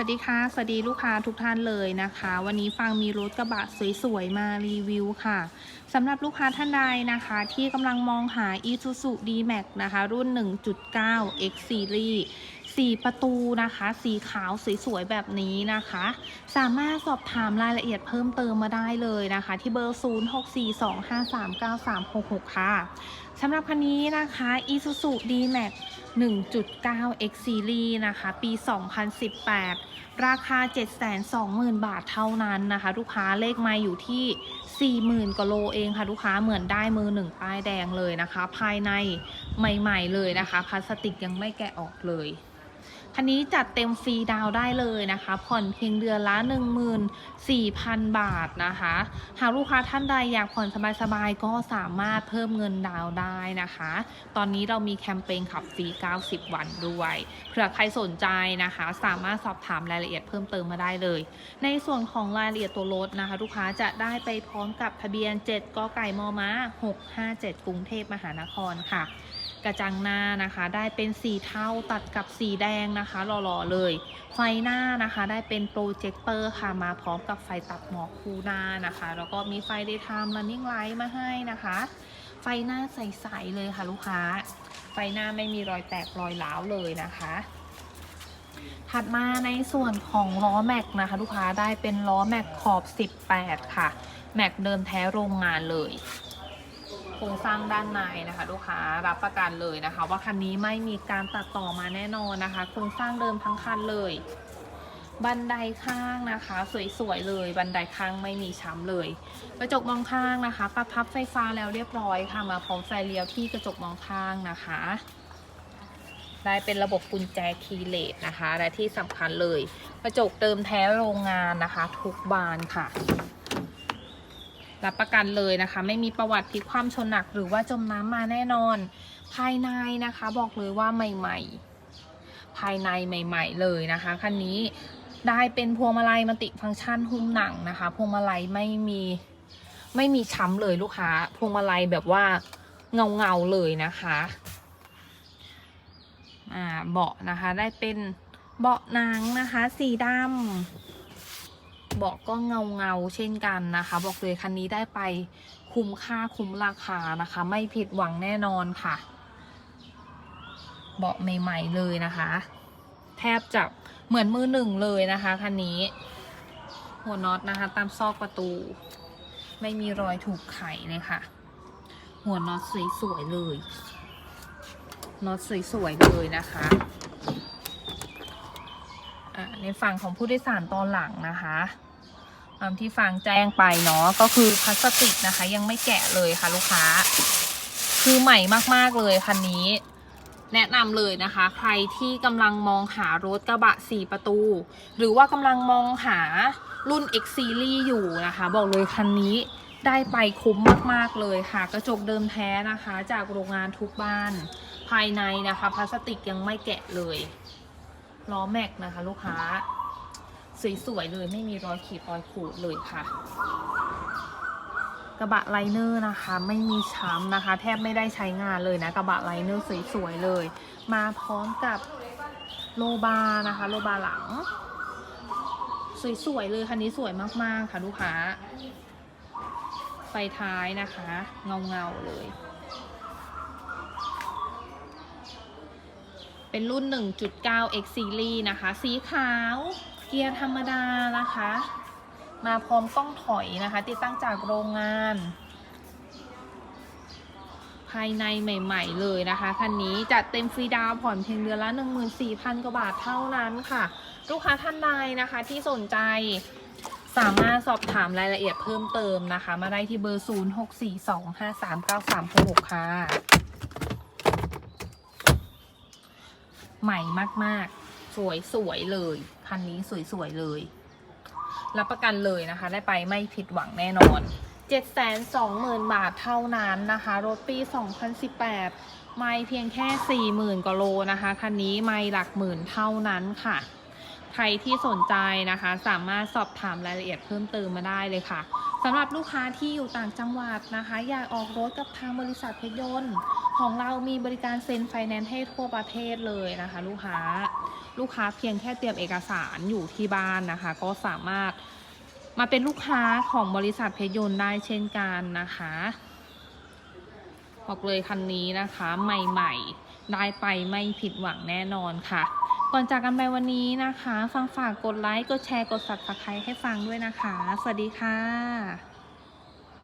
วัสดีค่ะ สวัสดีลูกค้าทุกท่านเลยนะคะ วันนี้ฟังมีรถกระบะสวยๆ มารีวิวค่ะสำหรับลูกค้าท่านใดนะคะ ที่กำลังมองหา Isuzu D-Max นะคะ รุ่น 1.9 X Series 4ประตูนะคะ สีขาวสวยๆแบบนี้นะคะ สามารถสอบถามรายละเอียดเพิ่มเติมมาได้เลยนะคะ ที่เบอร์ 0642539366 ค่ะสำหรับคันนี้นะคะ Isuzu D-Max 1.9 X Series นะคะ ปี 2018 ราคา 720,000 บาทเท่านั้นนะคะ ลูกค้าเลขไมาอยู่ที่ 40,000กว่าโลเองค่ะ ลูกค้าเหมือนได้มือหนึ่งป้ายแดงเลยนะคะ ภายในใหม่ ๆ เลยนะคะ พลาสติกยังไม่แกะออกเลย คันนี้จัดเต็มฟรีดาวได้เลยนะคะ ผ่อนเพียงเดือนละ 14,000 บาทนะคะ หากลูกค้าท่านใดอยากผ่อนสบายๆ ก็สามารถเพิ่มเงินดาวได้นะคะ ตอนนี้เรามีแคมเปญขับฟรี 90 วันด้วยเผื่อใครสนใจนะคะ สามารถสอบถามรายละเอียดเพิ่มเติมมาได้เลย ในส่วนของรายละเอียดตัวรถนะคะ ลูกค้าจะได้ไปพร้อมกับทะเบียน 7กไก่มอม้า657 กรุงเทพมหานครค่ะ กระจังหน้านะคะ ได้เป็นสีเทาตัดกับสีแดงนะคะหล่อๆเลย ไฟหน้านะคะได้เป็นโปรเจคเตอร์ค่ะมาพร้อมกับไฟตัดหมอกคูหน้านะคะ แล้วก็มีไฟ daytime running light มาให้นะคะ ไฟหน้าใสๆเลยค่ะลูกค้า ไฟหน้าไม่มีรอยแตกรอยร้าวเลยนะคะถัดมาในส่วนของล้อแม็กนะคะ ลูกค้าได้เป็นล้อแม็กขอบ 18 ค่ะ แม็กเดิมแท้โรงงานเลย โครงสร้างด้านในนะคะ ลูกค้ารับประกันเลยนะคะ ว่าคันนี้ไม่มีการตัดต่อมาแน่นอนนะคะ โครงสร้างเดิมทั้งคันเลย บันไดข้างนะคะ สวยๆเลย บันไดข้างไม่มีช้ำเลยกระจกมองข้างนะคะปรับพับไฟฟ้าแล้วเรียบร้อยค่ะมาพร้อมไฟเลี้ยวที่กระจกมองข้างนะคะได้เป็นระบบกุญแจคีย์เลสนะคะ และที่สำคัญเลย กระจกเติมแท้โรงงานนะคะ ทุกบานค่ะ รับประกันเลยนะคะ ไม่มีประวัติพลิกคว่ำชนหนักหรือว่าจมน้ำมาแน่นอน ภายในนะคะบอกเลยว่าใหม่ ๆ ภายในใหม่ ๆ เลยนะคะคันนี้ได้เป็นพวงมาลัยมัติฟังก์ชันหุ้มหนังนะคะ พวงมาลัยไม่มีไม่มีช้ำเลยลูกค้า พวงมาลัยแบบว่าเงาเงาๆเลยนะคะอ่าเบาะนะคะได้เป็นเบาะหนังนะคะ สีดำ เบาะก็เงาเงาเช่นกันนะคะ บอกเลยคันนี้ได้ไปคุ้มค่าคุ้มราคานะคะ ไม่ผิดหวังแน่นอนค่ะ เบาะใหม่ ๆ เลยนะคะ แทบจะเหมือนมือหนึ่งเลยนะคะคันนี้หัวน็อตนะคะ ตามซอกประตู ไม่มีรอยถูกไขเลยค่ะ หัวน็อตสวยๆเลยน็อตสวยๆเลยนะคะในฝั่งของผู้โดยสารตอนหลังนะคะ ตามที่ฟังแจ้งไปเนาะก็คือพลาสติกนะคะ ยังไม่แกะเลยค่ะลูกค้า คือใหม่มากๆเลยคันนี้ แนะนำเลยนะคะ ใครที่กำลังมองหารถกระบะ 4 ประตู หรือว่ากำลังมองหารุ่น X Series อยู่นะคะ บอกเลยคันนี้ได้ไปคุ้มมากๆเลยค่ะ กระจกเดิมแท้นะคะ จากโรงงานทุกบ้าน ภายในนะคะพลาสติกยังไม่แกะเลยล้อแม็กนะคะ ลูกค้า สวยๆเลยไม่มีรอยขีดรอยขูดเลยค่ะ กระบะไลเนอร์นะคะ ไม่มีช้ำนะคะ แทบไม่ได้ใช้งานเลยนะ กระบะไลเนอร์สวยๆเลย มาพร้อมกับโลบาร์นะคะ โลบาร์หลัง สวยๆเลยคันนี้สวยมากๆค่ะลูกค้าไฟท้ายนะคะ เงาๆเลย เป็นรุ่น 1.9 X Series นะคะ สีขาว เกียร์ธรรมดานะคะ มาพร้อมกล้องถอยนะคะ ติดตั้งจากโรงงาน ภายในใหม่ ๆ เลยนะคะคันนี้จัดเต็มฟรีดาวผ่อนเพียงเดือนละ 14,000 กว่าบาทเท่านั้นค่ะ ลูกค้าท่านใดนะคะที่สนใจสามารถสอบถามรายละเอียดเพิ่มเติมนะคะ มาได้ที่เบอร์ 0642539366 ค่ะ ใหม่มาก ๆ สวย ๆ เลย คันนี้สวยๆเลย รับประกันเลยนะคะ ได้ไปไม่ผิดหวังแน่นอน 720,000 บาทเท่านั้นนะคะ รถปี 2018 ไม่เพียงแค่ 40,000กว่าโลนะคะ คันนี้ไม่หลักหมื่นเท่านั้นค่ะ ใครที่สนใจนะคะ สามารถสอบถามรายละเอียดเพิ่มเติมมาได้เลยค่ะสำหรับลูกค้าที่อยู่ต่างจังหวัดนะคะ อยากออกรถกับทางบริษัทเพชรยนต์ ของเรามีบริการเซ็นไฟแนนซ์ให้ทั่วประเทศเลยนะคะ ลูกค้า ลูกค้าเพียงแค่เตรียมเอกสารอยู่ที่บ้านนะคะ ก็สามารถมาเป็นลูกค้าของบริษัทเพชรยนต์ได้เช่นกันนะคะบอกเลยคันนี้นะคะใหม่ๆ ได้ไปไม่ผิดหวังแน่นอนค่ะ ก่อนจากกันไปวันนี้นะคะ ฟังฝากกดไลค์ กดแชร์ กด subscribe ให้ฟังด้วยนะคะ สวัสดีค่ะ